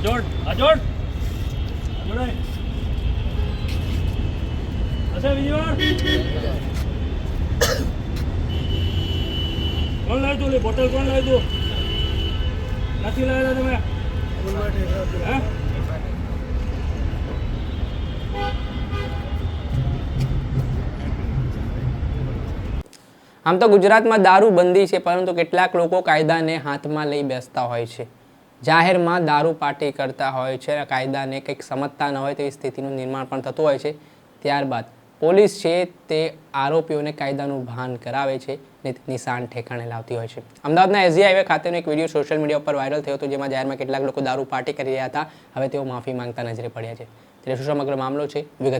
અજોડ અજોડ. અજોડ. અચ્છા બીજી વાર. કોણ લાવ્યું તું બોટલ કોણ લાવ્યું તું? નથી લાવેલા તમે? આમ તો ગુજરાતમાં દારૂ બંધી છે, પરંતુ કેટલાક લોકો કાયદાને હાથમાં લઈ બેસતા હોય છે. જાહેરમાં દારૂ પાર્ટી કરતા હોય છે, કાયદાને કંઈક સમજતા ન હોય તેવી સ્થિતિનું નિર્માણ પણ થતું હોય છે. ત્યારબાદ પોલીસ છે તે આરોપીઓને કાયદાનું ભાન કરાવે છે ને નિશાન ઠેકાણે લાવતી હોય છે. અમદાવાદના એસજી હાઈવે ખાતેનો એક વીડિયો સોશિયલ મીડિયા ઉપર વાયરલ થયો હતો, જેમાં જાહેરમાં કેટલાક લોકો દારૂ પાર્ટી કરી રહ્યા હતા. હવે તેઓ માફી માંગતા નજરે પડ્યા છે. ત્યારે શું સમગ્ર મામલો છે? વિગત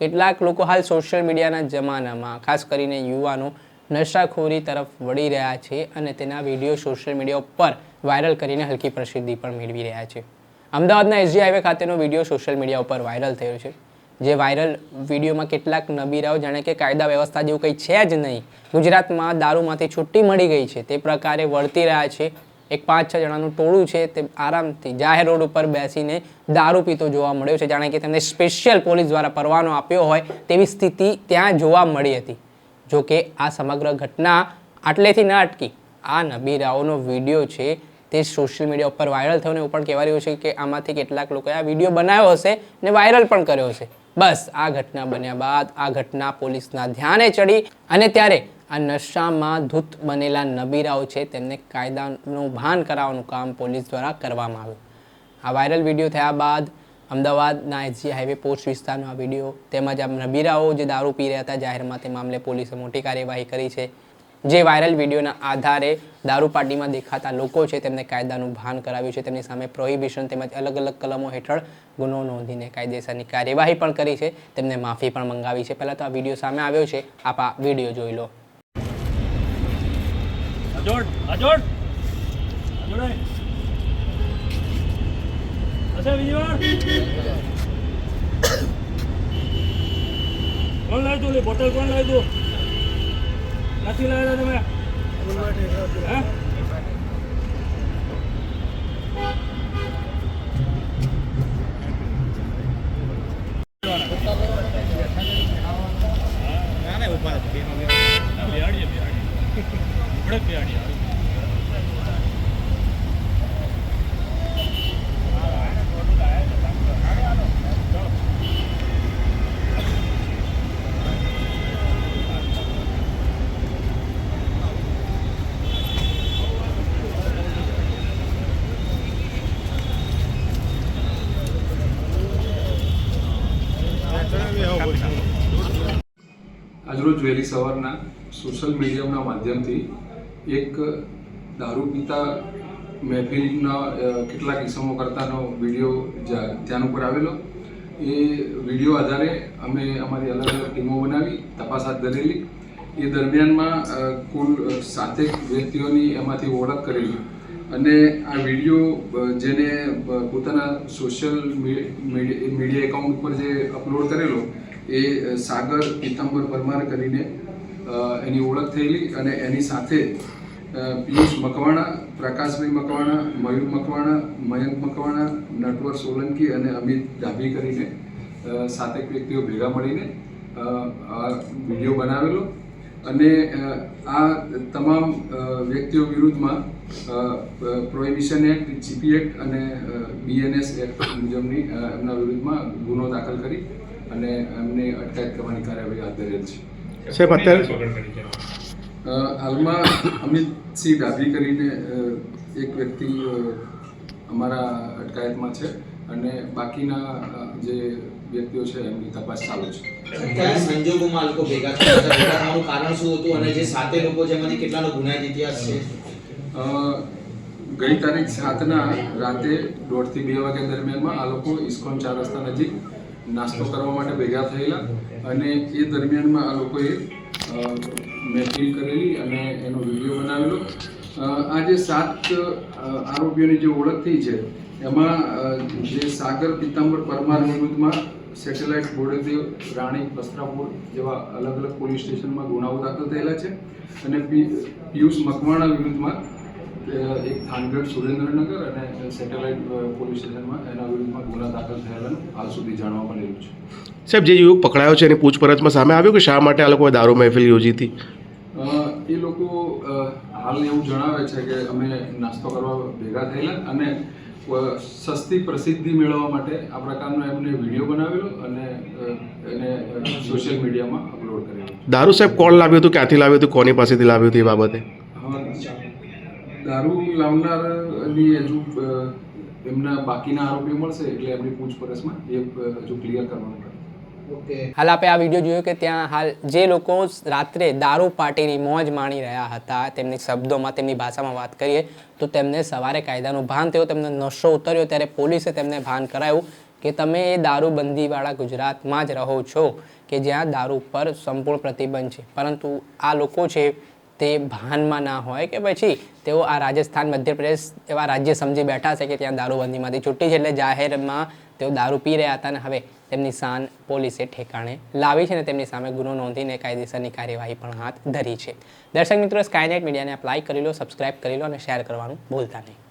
કેટલાક લોકો હાલ સોશિયલ મીડિયાના જમાનામાં, ખાસ કરીને યુવાનો, નશાખોરી તરફ વળી રહ્યા છે અને તેના વીડિયો સોશિયલ મીડિયા ઉપર વાયરલ કરીને હલકી પ્રસિદ્ધિ પણ મેળવી રહ્યા છે. અમદાવાદના એસજી હાઈવે ખાતેનો વીડિયો સોશિયલ મીડિયા ઉપર વાયરલ થયો છે, જે વાયરલ વિડીયોમાં કેટલાક નબીરાઓ જાણે કે કાયદા વ્યવસ્થા જેવું કંઈ છે જ નહીં, ગુજરાતમાં દારૂમાંથી છુટ્ટી મળી ગઈ છે, તે પ્રકારે વળતી રહ્યા છે એક પાંચ છ જણાનું ટોળું છે તે આરામથી જાહેર રોડ ઉપર બેસીને દારૂ પીતો જોવા મળ્યો છે. જાણે કે તેમને સ્પેશિયલ પોલીસ દ્વારા પરવાનો આપ્યો હોય તેવી સ્થિતિ ત્યાં જોવા મળી હતી. જો કે આ સમગ્ર ઘટના આટલેથી ન અટકી. આ નબીરાઓનો વીડિયો છે તે સોશિયલ મીડિયા ઉપર વાયરલ થયો ને એવું પણ કહેવાય રહ્યું છે કે આમાંથી કેટલાક લોકોએ આ વીડિયો બનાવ્યો હશે ને વાયરલ પણ કર્યો હશે. બસ આ ઘટના બન્યા બાદ આ ઘટના પોલીસના ધ્યાને ચડી અને ત્યારે આ નશામાં ધૂત બનેલા નબીરાઓ છે, તેમને કાયદાનું ભાન કરાવવાનું કામ પોલીસ દ્વારા કરવામાં આવ્યું. આ વાયરલ વીડિયો થયા બાદ અમદાવાદના એસજી હાઈવે પોસ્ટ વિસ્તારનો આ વીડિયો તેમજ આ નબીરાઓ જે દારૂ પી રહ્યા હતા, જાહેરમાં તે મામલે પોલીસે મોટી કાર્યવાહી કરી છે. જે વાયરલ વિડીયોના આધારે દારૂ પાર્ટીમાં દેખાતા લોકો છે, તેમને કાયદાનું ભાન કરાવ્યું છે. તેમની સામે પ્રોહિબિશન તેમજ અલગ અલગ કલમો હેઠળ ગુનો નોંધીને કાયદેસરની કાર્યવાહી પણ કરી છે. તેમને માફી પણ મંગાવી છે. પહેલાં તો આ વીડિયો સામે આવ્યો છે. આપ આ વીડિયો જોઈ લો. અજોડ અજોડ. અજોડ. અચ્છા બીજી વાર? કોણ લાવી તું બોટલ કોણ લાવી તું? નથી લાવેલા તમે? હે? આજરોજ વહેલી સવારના સોશિયલ મીડિયાના માધ્યમથી એક દારૂ પીતા મહેફિલના કેટલાક ઇસમો કરતાનો વીડિયો ધ્યાન ઉપર આવેલો. એ વીડિયો આધારે અમે અમારી અલગ અલગ ટીમો બનાવી, તપાસ હાથ ધરેલી. એ દરમિયાનમાં કુલ સાતેક વ્યક્તિઓની એમાંથી ઓળખ કરેલી. અને આ વીડિયો જેને પોતાના સોશિયલ મીડિયા એકાઉન્ટ ઉપર જે અપલોડ કરેલો, એ સાગર, પીતાંબર પરમાર કરીને એની ઓળખ થયેલી અને એની સાથે પિયુષ મકવાણા, પ્રકાશભાઈ મકવાણા, મયુર મકવાણા, મયંક મકવાણા, નટવર સોલંકી અને અમિત ડાભી કરીને સાતેક વ્યક્તિઓ ભેગા મળીને આ વીડિયો બનાવેલો. અને આ તમામ વ્યક્તિઓ વિરુદ્ધમાં પ્રોહિબિશન એક્ટ, જીપી એક્ટ અને બીએનએસ એક્ટ મુજબની એમના વિરુદ્ધમાં ગુનો દાખલ કરી અને એમને અટકાયત કરવાની કાર્યવાહી હાથ ધરેલ છે. સાહેબ અત્યારે હાલમાં અમિતસિંહ ડાભી કરીને એક વ્યક્તિ અમારા અટકાયતમાં છે અને બાકીના જે વ્યક્તિઓ છે એમની તપાસ ચાલુ છે. કયા સંજોગોમાં આ લોકો ભેગા થયા કારણ શું હતું અને જે સાતે લોકો છે એમાંથી કેટલાનો ગુનાહિત ઇતિહાસ છે? અ, ગઈ તારીખ સાતના રાતે દોઢથી બે વાગ્યા દરમિયાનમાં આ લોકો ઇસ્કોન ચાર રસ્તા નજીક નાસ્તો કરવા માટે ભેગા થયેલા અને એ દરમિયાનમાં આ લોકોએ મેચિંગ કરેલી અને એનો વીડિયો બનાવેલો. આ જે સાત આરોપીઓની જે ઓળખ થઈ છે, એમાં જે સાગર પિત્તાંબર પરમાર વિરુદ્ધમાં સેટેલાઇટ બોડેદેવ રાણી વસ્ત્રાપુર જેવા અલગ અલગ પોલીસ સ્ટેશનમાં ગુનાઓ દાખલ થયેલા છે અને પિયુષ મકવાણા વિરુદ્ધમાં એક થાનગઢ સુરેન્દ્રનગર અને સેટેલાઇટ પોલીસ સ્ટેશનમાં એના વિરુદ્ધમાં ગુના દાખલ થયેલાનું હાલ સુધી જાણવા મળેલું છે. સાહેબ જે યુવક પકડાયો છે એની પૂછપરછમાં સામે આવ્યું કે શા માટે આ લોકોએ દારૂ મહેફિલ યોજી હતી? એ લોકો હાલ એવું જણાવે છે કે અમે નાસ્તો કરવા ભેગા થયેલા અને સસ્તી પ્રસિદ્ધિ મેળવવા માટે આ પ્રકારનો એમને વીડિયો બનાવેલો અને એને સોશિયલ મીડિયામાં અપલોડ કરેલો. દારૂ સાહેબ કોણ લાવ્યું હતું? ક્યાંથી લાવ્યું હતું? કોની પાસેથી લાવ્યું હતું એ બાબતે? હા, દારૂ લાવનારની હજુ એમના બાકીના આરોપીઓ મળશે એટલે એમની પૂછપરછમાં એ હજુ ક્લિયર કરવાનું હાલ આપણે આ વીડિયો જોયો કે ત્યાં હાલ જે લોકો રાત્રે દારૂ પાર્ટીની મોજ માણી રહ્યા હતા તેમની શબ્દોમાં તેમની ભાષામાં વાત કરીએ તો તેમને સવારે કાયદાનું ભાન થયું તેમને નશો ઉતર્યો ત્યારે પોલીસે તેમને ભાન કરાયું કે તમે એ દારૂબંધીવાળા ગુજરાતમાં જ રહો છો કે જ્યાં દારૂ પર સંપૂર્ણ પ્રતિબંધ છે. પરંતુ આ લોકો છે તે ભાનમાં ના હોય કે પછી તેઓ આ રાજસ્થાન, મધ્યપ્રદેશ એવા રાજ્ય સમજી બેઠા છે કે ત્યાં દારૂબંધીમાંથી છૂટી છે એટલે જાહેરમાં તેઓ દારૂ પી રહ્યા હતા અને હવે તેમની શાન પોલીસે ઠેકાણે લાવી છે અને તેમની સામે ગુનો નોંધીને કાયદેસરની કાર્યવાહી પણ હાથ ધરી છે. દર્શક મિત્રો સ્કાયનેટ મીડિયાને લાઈક કરી લો સબસ્ક્રાઇબ કરી લો અને શેર કરવાનું ભૂલતા નહીં.